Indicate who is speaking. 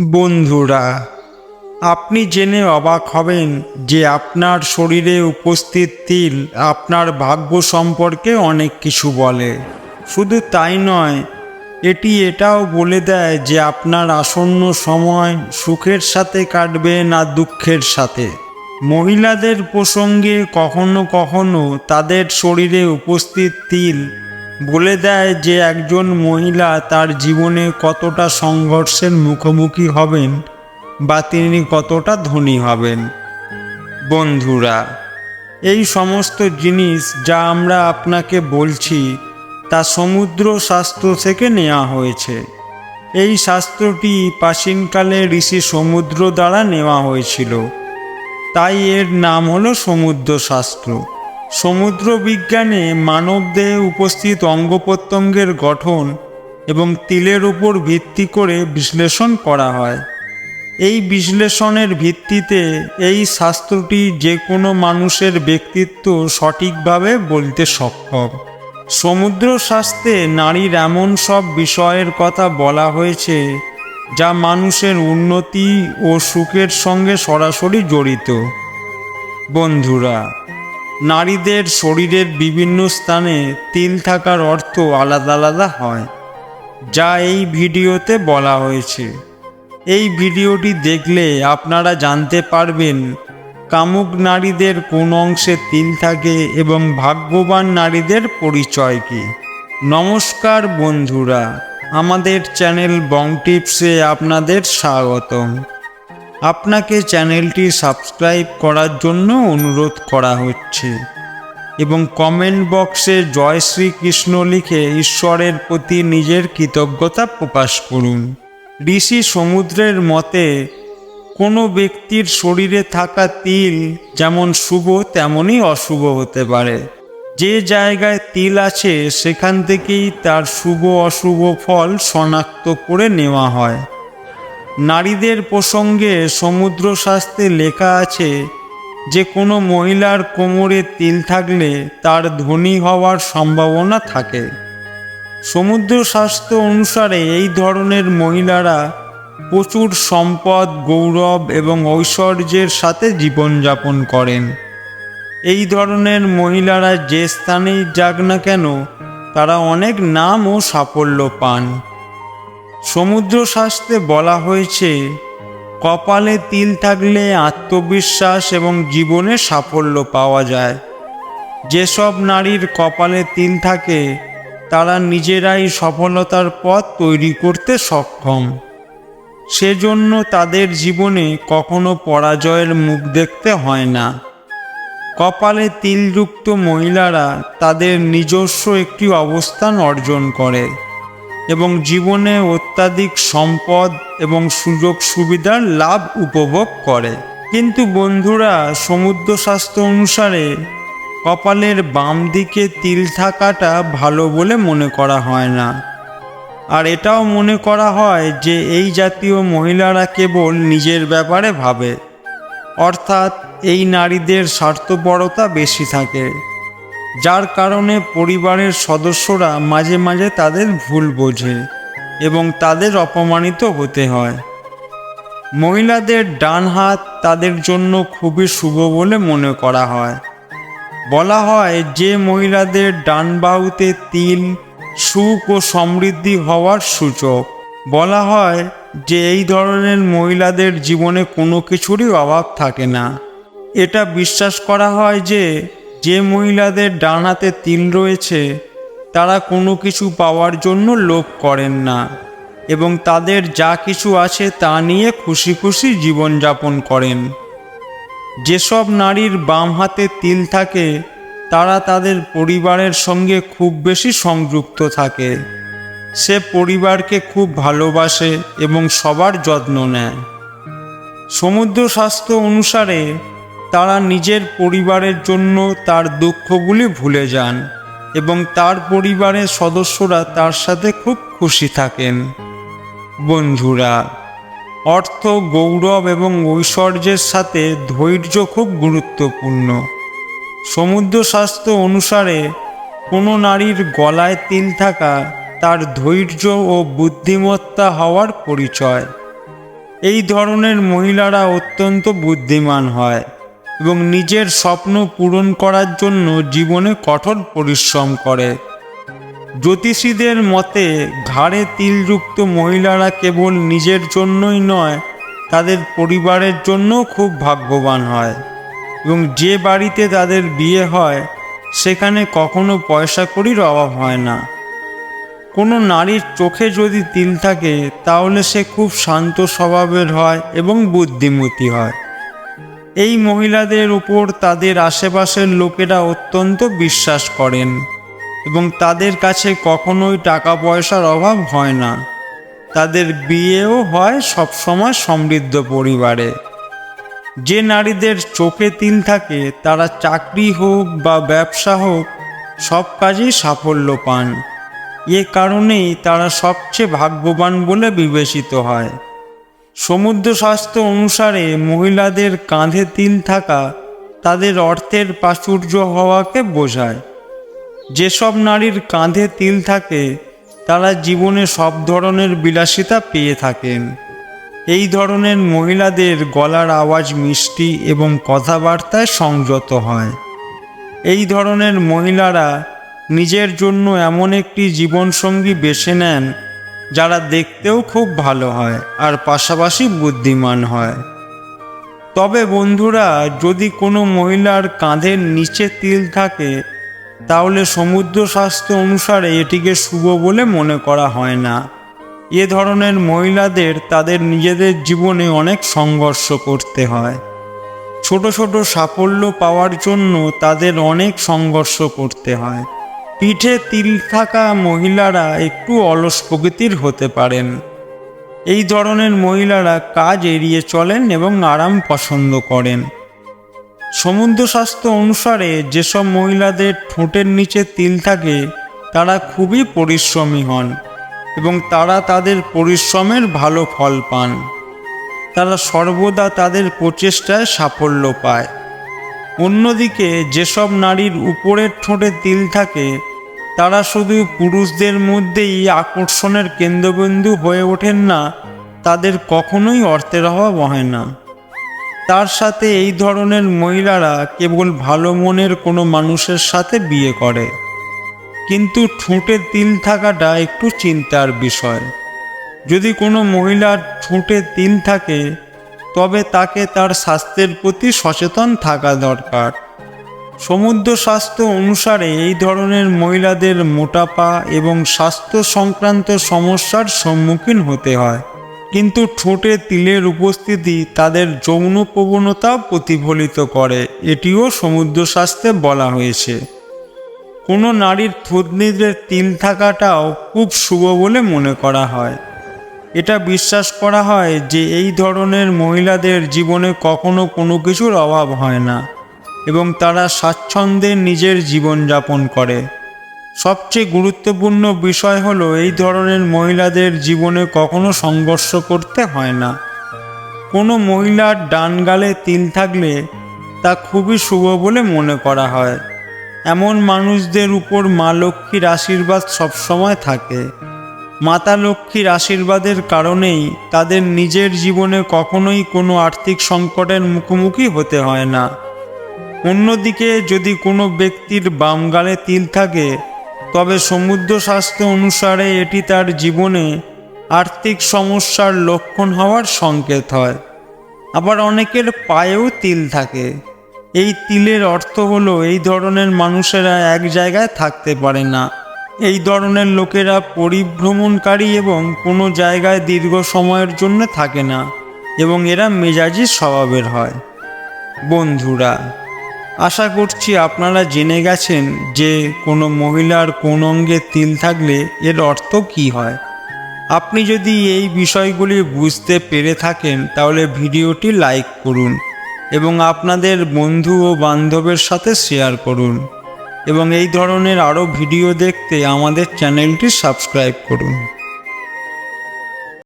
Speaker 1: বন্ধুরা, আপনি জেনে অবাক হবেন যে আপনার শরীরে উপস্থিত তিল আপনার ভাগ্য সম্পর্কে অনেক কিছু বলে। শুধু তাই নয়, এটি এটাও বলে দেয় যে আপনার আসন্ন সময় সুখের সাথে কাটবে না দুঃখের সাথে। মহিলাদের প্রসঙ্গে কখনো কখনো তাদের শরীরে উপস্থিত তিল বলে দেয় যে একজন মহিলা তার জীবনে কতটা সংঘর্ষের মুখোমুখি হবেন বা তিনি কতটা ধনী হবেন। বন্ধুরা, এই সমস্ত জিনিস যা আমরা আপনাকে বলছি তা সমুদ্র শাস্ত্র থেকে নেওয়া হয়েছে। এই শাস্ত্রটি প্রাচীনকালে ঋষি সমুদ্র দ্বারা নেওয়া হয়েছিল। তাই এর নাম হলো সমুদ্র শাস্ত্র সমুদ্র বিজ্ঞানে মানবদেহে উপস্থিত অঙ্গ প্রত্যঙ্গের গঠন এবং তিলের উপর ভিত্তি করে বিশ্লেষণ করা হয়। এই বিশ্লেষণের ভিত্তিতে এই শাস্ত্রটি যে কোনো মানুষের ব্যক্তিত্ব সঠিকভাবে বলতে সক্ষম। সমুদ্র শাস্ত্রে নারীর এমন সব বিষয়ের কথা বলা হয়েছে, যা মানুষের উন্নতি ও সুখের সঙ্গে সরাসরি জড়িত। বন্ধুরা নারীদের শরীরের বিভিন্ন স্থানে তিল থাকার অর্থ আলাদা আলাদা হয়, যা এই ভিডিওতে বলা হয়েছে। এই ভিডিওটি দেখলে আপনারা জানতে পারবেন কামুক নারীদের কোন অংশে তিল থাকে এবং ভাগ্যবান নারীদের পরিচয় কী। নমস্কার বন্ধুরা, আমাদের চ্যানেল বং টিপসে আপনাদের স্বাগতম। আপনাকে চ্যানেলটি সাবস্ক্রাইব করার জন্য অনুরোধ করা হচ্ছে এবং কমেন্ট বক্সে জয় শ্রীকৃষ্ণ লিখে ঈশ্বরের প্রতি নিজের কৃতজ্ঞতা প্রকাশ করুন। ঋষি সমুদ্রের মতে, কোনো ব্যক্তির শরীরে থাকা তিল যেমন শুভ তেমনই অশুভ হতে পারে। যে জায়গায় তিল আছে, সেখান থেকেই তার শুভ অশুভ ফল শনাক্ত করে নেওয়া হয়। নারীদের প্রসঙ্গে সমুদ্র শাস্ত্রে লেখা আছে, যে কোনো মহিলার কোমরে তিল থাকলে তার ধনী হওয়ার সম্ভাবনা থাকে। সমুদ্র স্বাস্থ্য অনুসারে এই ধরনের মহিলারা প্রচুর সম্পদ, গৌরব এবং ঐশ্বর্যের সাথে জীবনযাপন করেন। এই ধরনের মহিলারা যে স্থানেই যাক না কেন, তারা অনেক নাম ও সাফল্য পান। সমুদ্র শাস্ত্রে বলা হয়েছে, কপালে তিল থাকলে আত্মবিশ্বাস এবং জীবনে সাফল্য পাওয়া যায়। যেসব নারীর কপালে তিল থাকে, তারা নিজেরাই সফলতার পথ তৈরি করতে সক্ষম। সেজন্য তাদের জীবনে কখনো পরাজয়ের মুখ দেখতে হয় না। কপালে তিলযুক্ত মহিলারা তাদের নিজস্ব একটি অবস্থান অর্জন করে। এবং জীবনে অত্যাধিক সম্পদ এবং সুযোগ সুবিধার লাভ উপভোগ করে। কিন্তু বন্ধুরা সমুদ্র স্বাস্থ্য অনুসারে কপালের বাম দিকে তিল থাকাটা ভালো বলে মনে করা হয় না। আর এটাও মনে করা হয় যে এই জাতীয় মহিলারা কেবল নিজের ব্যাপারে ভাবে। অর্থাৎ এই নারীদের স্বার্থপরতা বেশি থাকে। যার কারণে পরিবারের সদস্যরা মাঝে মাঝে তাদের ভুল বোঝে এবং তাদের অপমানিত হতে হয়। মহিলাদের ডান হাত তাদের জন্য খুবই শুভ বলে মনে করা হয়। বলা হয় যে মহিলাদের ডান বাহুতে তিল, সুখ ও সমৃদ্ধি হওয়ার সূচক। বলা হয় যে এই ধরনের মহিলাদের জীবনে কোনো কিছুরই অভাব থাকে না। এটা বিশ্বাস করা হয় যে যে মহিলাদের ডান হাতে তিল রয়েছে, তারা কোনো কিছু পাওয়ার জন্য লোভ করেন না এবং তাদের যা কিছু আছে তা নিয়ে খুশি খুশি জীবনযাপন করেন। যেসব নারীর বাম হাতে তিল থাকে, তারা তাদের পরিবারের সঙ্গে খুব বেশি সংযুক্ত থাকে। সে পরিবারকে খুব ভালোবাসে এবং সবার যত্ন নেয়। সমুদ্র স্বাস্থ্য অনুসারে তারা নিজের পরিবারের জন্য তার দুঃখগুলি ভুলে যান এবং তার পরিবারের সদস্যরা তার সাথে খুব খুশি থাকেন। বন্ধুরা, অর্থ, গৌরব এবং ঐশ্বর্যের সাথে ধৈর্য খুব গুরুত্বপূর্ণ। সমুদ্র স্বাস্থ্য অনুসারে কোনো নারীর গলায় তিল থাকা তার ধৈর্য ও বুদ্ধিমত্তা হওয়ার পরিচয়। এই ধরনের মহিলারা অত্যন্ত বুদ্ধিমান হয়। এবং নিজের স্বপ্ন পূরণ করার জন্য জীবনে কঠোর পরিশ্রম করে। জ্যোতিষীদের মতে, ঘাড়ে তিলযুক্ত মহিলারা কেবল নিজের জন্যই নয়, তাদের পরিবারের জন্য খুব ভাগ্যবান হয় এবং যে বাড়িতে তাদের বিয়ে হয়, সেখানে কখনো পয়সা কড়ির অভাব হয় না। কোনো নারীর চোখে যদি তিল থাকে, তাহলে সে খুব শান্ত স্বভাবের হয় এবং বুদ্ধিমতী হয়। এই মহিলাদের উপর তাদের আশেপাশের লোকেরা অত্যন্ত বিশ্বাস করেন এবং তাদের কাছে কখনোই টাকা পয়সার অভাব হয় না। তাদের বিয়েও হয় সবসময় সমৃদ্ধ পরিবারে। যে নারীদের চোখে তিল থাকে, তারা চাকরি হোক বা ব্যবসা হোক, সব কাজেই সাফল্য পান। এ কারণেই তারা সবচেয়ে ভাগ্যবান বলে বিবেচিত হয়। সমুদ্র শাস্ত্র অনুসারে মহিলাদের কাঁধে তিল থাকা তাদের অর্থের প্রাচুর্য হওয়াকে বোঝায়। যেসব নারীর কাঁধে তিল থাকে, তারা জীবনে সব ধরনের বিলাসিতা পেয়ে থাকেন। এই ধরনের মহিলাদের গলার আওয়াজ মিষ্টি এবং কথাবার্তায় সংযত হয়। এই ধরনের মহিলারা নিজের জন্য এমন একটি জীবনসঙ্গী বেছে নেন যারা দেখতেও খুব ভালো হয় আর পাশাপাশি বুদ্ধিমান হয়। তবে বন্ধুরা, যদি কোনো মহিলার কাঁধের নিচে তিল থাকে, তাহলে সমুদ্র স্বাস্থ্য অনুসারে এটিকে শুভ বলে মনে করা হয় না। এ ধরনের মহিলাদের তাদের নিজেদের জীবনে অনেক সংঘর্ষ করতে হয়। ছোট ছোট সাফল্য পাওয়ার জন্য তাদের অনেক সংঘর্ষ করতে হয়। পিঠে তিল থাকা মহিলারা একটু অলস প্রকৃতির হতে পারেন। এই ধরনের মহিলারা কাজ এড়িয়ে চলেন এবং আরাম পছন্দ করেন। সমুদ্রশাস্ত্র অনুসারে যেসব মহিলাদের ঠোঁটের নিচে তিল থাকে, তারা খুবই পরিশ্রমী হন এবং তারা তাদের পরিশ্রমের ভালো ফল পান। তারা সর্বদা তাদের প্রচেষ্টায় সাফল্য পায়। অন্যদিকে যেসব নারীর উপরের ঠোঁটে তিল থাকে তারা শুধু পুরুষদের মধ্যেই আকর্ষণের কেন্দ্রবিন্দু হয়ে ওঠেন না, তাদের কখনোই অর্থের অভাব হয় না। তার সাথে এই ধরনের মহিলারা কেবল ভালো মনের কোনো মানুষের সাথে বিয়ে করে। কিন্তু ঠোঁটে তিল থাকাটা একটু চিন্তার বিষয়। যদি কোনো মহিলার ঠোঁটে তিল থাকে, তবে তাকে তার স্বাস্থ্যের প্রতি সচেতন থাকা দরকার। সমুদ্র স্বাস্থ্য অনুসারে এই ধরনের মহিলাদের মোটাপা এবং স্বাস্থ্য সংক্রান্ত সমস্যার সম্মুখীন হতে হয়। কিন্তু ঠোঁটে তিলের উপস্থিতি তাদের যৌন প্রবণতা প্রতিফলিত করে, এটিও সমুদ্র স্বাস্থ্যে বলা হয়েছে। কোনো নারীর থুতনিতে তিল থাকাটাও খুব শুভ বলে মনে করা হয়। এটা বিশ্বাস করা হয় যে এই ধরনের মহিলাদের জীবনে কখনো কোনো কিছুর অভাব হয় না। এবং তারা স্বাচ্ছন্দ্যে নিজের জীবনযাপন করে। সবচেয়ে গুরুত্বপূর্ণ বিষয় হলো এই ধরনের মহিলাদের জীবনে কখনো সংঘর্ষ করতে হয় না। কোনো মহিলার ডান গালে তিল থাকলে তা খুবই শুভ বলে মনে করা হয়। এমন মানুষদের উপর মা লক্ষ্মীর আশীর্বাদ সবসময় থাকে। মাতা লক্ষ্মীর আশীর্বাদের কারণেই তাদের নিজের জীবনে কখনোই কোনো আর্থিক সংকটের মুখোমুখি হতে হয় না। অন্যদিকে যদি কোনো ব্যক্তির বাম গালে তিল থাকে, তবে সমুদ্র স্বাস্থ্য অনুসারে এটি তার জীবনে আর্থিক সমস্যার লক্ষণ হওয়ার সংকেত হয়। আবার অনেকের পায়েও তিল থাকে। এই তিলের অর্থ হলো এই ধরনের মানুষেরা এক জায়গায় থাকতে পারে না। এই ধরনের লোকেরা পরিভ্রমণকারী এবং কোনো জায়গায় দীর্ঘ সময়ের জন্য থাকে না এবং এরা মেজাজি স্বভাবের হয়। বন্ধুরা আশা করছি আপনারা জেনে গেছেন যে কোনো মহিলার কোন অঙ্গে তিল থাকলে এর অর্থ কী হয়। আপনি যদি এই বিষয়গুলি বুঝতে পেরে থাকেন, তাহলে ভিডিওটি লাইক করুন এবং আপনাদের বন্ধু ও বান্ধবের সাথে শেয়ার করুন এবং এই ধরনের আরও ভিডিও দেখতে আমাদের চ্যানেলটি সাবস্ক্রাইব করুন।